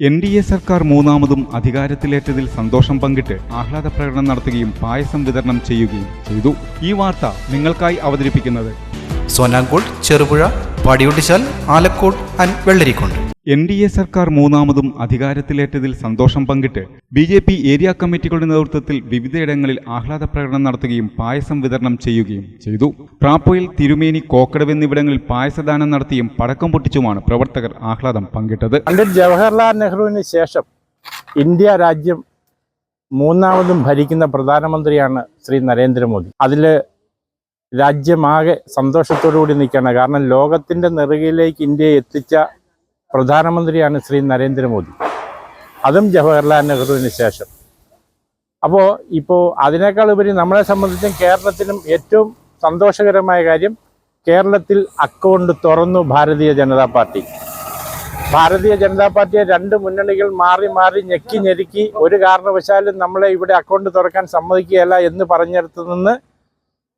N D A സർക്കാർ മൂന്നാമതും അധികാരത്തിലേറ്റതിൽ സന്തോഷം പങ്കിട്ട് ആഹ്ലാദ പ്രകടനം നടത്തുകയും പായസം വിതരണം ചെയ്യുകയും ചെയ്തു. ഈ വാർത്ത നിങ്ങൾക്കായി അവതരിപ്പിക്കുന്നത്. സോനാങ്കോട് Cherupuzha Padiyottuchal Alakode and Vellarikundu. N D A സർക്കാർ മൂന്നാമതും അധികാരത്തിലേറ്റതിൽ സന്തോഷം പങ്കിട്ട് ബി ജെ പി ഏരിയ കമ്മിറ്റികളുടെ നേതൃത്വത്തിൽ വിവിധയിടങ്ങളിൽ ആഹ്ലാദ പ്രകടനം നടത്തുകയും പായസം വിതരണം ചെയ്യുകയും ചെയ്തു. പ്രാപ്പോയിൽ തിരുമേനി കോക്കടവ് എന്നിവിടങ്ങളിൽ പായസദാനം നടത്തിയും പടക്കം പൊട്ടിച്ചുമാണ് പ്രവർത്തകർ ആഹ്ലാദം പങ്കിട്ടത്. പണ്ഡിറ്റ് ജവഹർലാൽ നെഹ്റുവിന് ശേഷം ഇന്ത്യ രാജ്യം മൂന്നാമതും ഭരിക്കുന്ന പ്രധാനമന്ത്രിയാണ് ശ്രീ നരേന്ദ്രമോദി. അതിൽ രാജ്യമാകെ സന്തോഷത്തോടു കൂടി നിൽക്കുകയാണ്. കാരണം ലോകത്തിന്റെ നെറുകയിലേക്ക് ഇന്ത്യയെ എത്തിച്ച പ്രധാനമന്ത്രിയാണ് ശ്രീ നരേന്ദ്രമോദി. അതും ജവഹർലാൽ നെഹ്റുവിന് ശേഷം. അപ്പോൾ ഇപ്പോൾ അതിനേക്കാൾ ഉപരി നമ്മളെ സംബന്ധിച്ചും കേരളത്തിനും ഏറ്റവും സന്തോഷകരമായ കാര്യം കേരളത്തിൽ അക്കൗണ്ട് തുറന്നു ഭാരതീയ ജനതാ പാർട്ടി. ഭാരതീയ ജനതാ പാർട്ടിയെ രണ്ട് മുന്നണികൾ മാറി മാറി ഞെക്കി ഞെരുക്കി ഒരു കാരണവശാലും നമ്മളെ ഇവിടെ അക്കൗണ്ട് തുറക്കാൻ സമ്മതിക്കുകയല്ല എന്ന് പറഞ്ഞിടത്തു നിന്ന്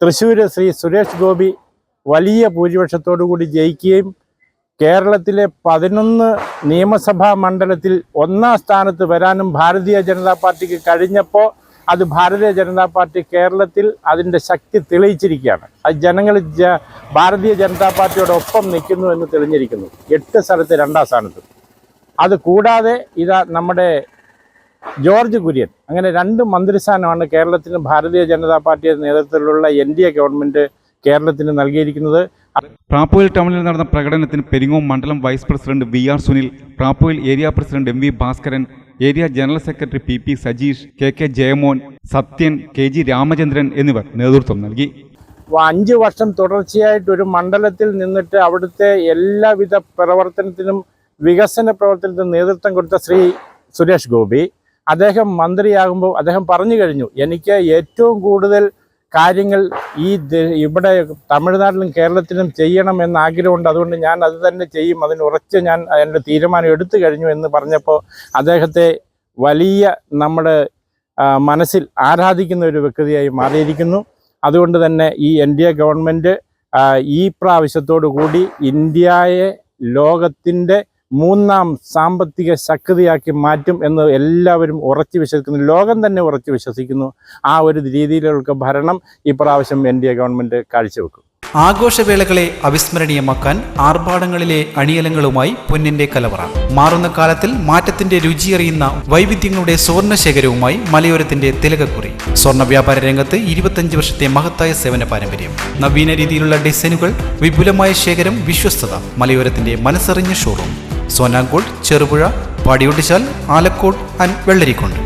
തൃശ്ശൂർ ശ്രീ സുരേഷ് ഗോപി വലിയ ഭൂരിപക്ഷത്തോടു കൂടി ജയിക്കുകയും കേരളത്തിലെ പതിനൊന്ന് നിയമസഭാ മണ്ഡലത്തിൽ ഒന്നാം സ്ഥാനത്ത് വരാനും ഭാരതീയ ജനതാ പാർട്ടിക്ക് കഴിഞ്ഞപ്പോൾ അത് ഭാരതീയ ജനതാ പാർട്ടി കേരളത്തിൽ അതിന്റെ ശക്തി തെളിയിച്ചിരിക്കുകയാണ്. അത് ജനങ്ങൾ ഭാരതീയ ജനതാ പാർട്ടിയോടൊപ്പം നിൽക്കുന്നു എന്ന് തെളിഞ്ഞിരിക്കുന്നു. എട്ട് സ്ഥലത്ത് രണ്ടാം സ്ഥാനത്ത്. അത് കൂടാതെ ഇതാ നമ്മുടെ ജോർജ് കുര്യൻ. അങ്ങനെ രണ്ട് മന്ത്രിസ്ഥാനമാണ് കേരളത്തിന് ഭാരതീയ ജനതാ പാർട്ടിയുടെ നേതൃത്വത്തിലുള്ള എൻ ഡി എ ഗവൺമെന്റ് കേരളത്തിന് നൽകിയിരിക്കുന്നത് പ്രാപ്പോയിൽ ടൗണിൽ നടന്ന പ്രകടനത്തിന് പെരിങ്ങോം മണ്ഡലം vice president V R Sunil Prapoyil area president M V Bhaskaran area general secretary P P Sajeesh K K Jayamon Sathyan K G Ramachandran എന്നിവർ നേതൃത്വം നൽകി. അഞ്ച് വർഷം തുടർച്ചയായിട്ട് ഒരു മണ്ഡലത്തിൽ നിന്നിട്ട് അവിടുത്തെ എല്ലാവിധ പ്രവർത്തനത്തിനും വികസന പ്രവർത്തനത്തിനും നേതൃത്വം കൊടുത്ത ശ്രീ സുരേഷ് ഗോപി. അദ്ദേഹം മന്ത്രിയാകുമ്പോൾ അദ്ദേഹം പറഞ്ഞു കഴിഞ്ഞു എനിക്ക് ഏറ്റവും കൂടുതൽ കാര്യങ്ങൾ ഈ ഇവിടെ തമിഴ്നാട്ടിലും കേരളത്തിലും ചെയ്യണം എന്ന ആഗ്രഹമുണ്ട്. അതുകൊണ്ട് ഞാൻ അത് തന്നെ ചെയ്യും. അതിന് ഉറച്ച് ഞാൻ എന്റെ തീരുമാനം എടുത്തു കഴിഞ്ഞു എന്ന് പറഞ്ഞപ്പോൾ അദ്ദേഹത്തെ വലിയ നമ്മുടെ മനസ്സിൽ ആരാധിക്കുന്ന ഒരു വ്യക്തിയായി മാറിയിരിക്കുന്നു. അതുകൊണ്ട് തന്നെ ഈ എൻ ഡി എ ഗവൺമെന്റ് ഈ പ്രാവശ്യത്തോടു കൂടി ഇന്ത്യയെ ലോകത്തിന്റെ മൂന്നാം സാമ്പത്തിക ശക്തിയാക്കി മാറ്റും എന്ന് എല്ലാവരും ഉറച്ചു വിശ്വസിക്കുന്നു. ലോകം തന്നെ ഉറച്ചു വിശ്വസിക്കുന്നു. ആ ഒരു രീതിയിലുള്ള ഭരണം ഇപ്രാവശ്യം എൻ ഡി എ ഗവൺമെന്റ് കാഴ്ചവെക്കും. ആഘോഷവേളകളെ അവിസ്മരണീയമാക്കാൻ ആർഭാടങ്ങളിലെ അണിയലങ്ങളുമായി പൊന്നിന്റെ കലവറ. മാറുന്ന കാലത്തിൽ മാറ്റത്തിന്റെ രുചിയറിയുന്ന വൈവിധ്യങ്ങളുടെ സ്വർണ ശേഖരവുമായി മലയോരത്തിന്റെ തിലകക്കുറി. സ്വർണ വ്യാപാര രംഗത്ത് ഇരുപത്തഞ്ച് വർഷത്തെ മഹത്തായ സേവന പാരമ്പര്യം. നവീന രീതിയിലുള്ള ഡിസൈനുകൾ വിപുലമായ ശേഖരം വിശ്വസ്തത. മലയോരത്തിന്റെ മനസ്സറിഞ്ഞ ഷോറൂം സോനാങ്കോട് ചെറുപുഴ പാടിയൊട്ടിച്ചാൽ ആലക്കോട് ആൻഡ് വെള്ളരിക്കുണ്ട്.